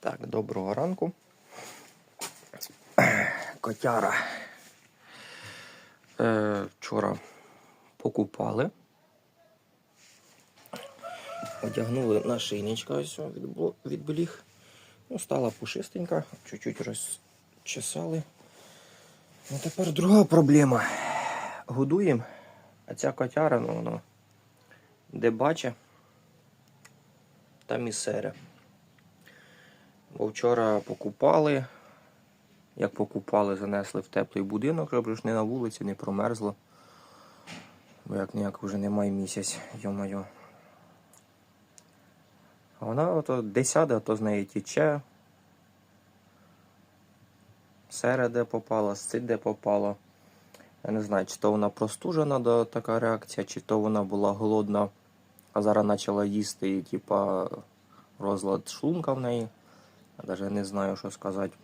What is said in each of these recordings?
Так, доброго ранку. Котяра. Е, вчора покупали. Одягнули на нашийничка ось о, від, бліг. Ну, стала пушистенька, чуть-чуть розчесали. Ну тепер друга проблема. Годуємо, а ця котяра, ну воно де бачить, там і сере. Бо вчора покупали. Як покупали, занесли в теплий будинок, щоб ж не на вулиці, не промерзло. Бо як ніяк вже немає місяць, йо-моє. А вона ото десяде, то з неї тіче. Середе попала, сцить де попала. Я не знаю, чи то вона простужена до така реакція, чи то вона була голодна, а зараз почала їсти типа розлад шлунка в неї. Я навіть не знаю, що сказати.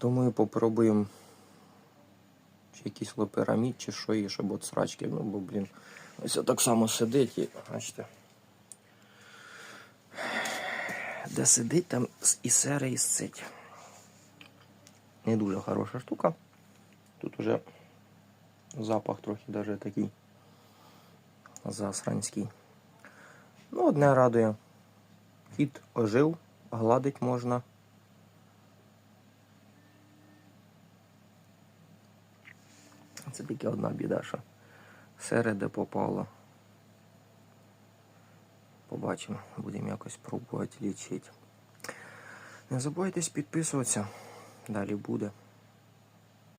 Думаю, попробуємо чи якийсь лоперамід, чи що її, щоб от срачки. Ну, бо, блін, ось так само сидить і, бачите. Де сидить, там і сере, і сцить. Не дуже хороша штука. Тут уже запах трохи даже такий засранський. Ну, одне радує. Кіт ожив, гладить можна. Це тільки одна біда, що середе попало. Побачимо, будемо якось пробувати лічити. Не забувайтесь підписуватися. Далі буде.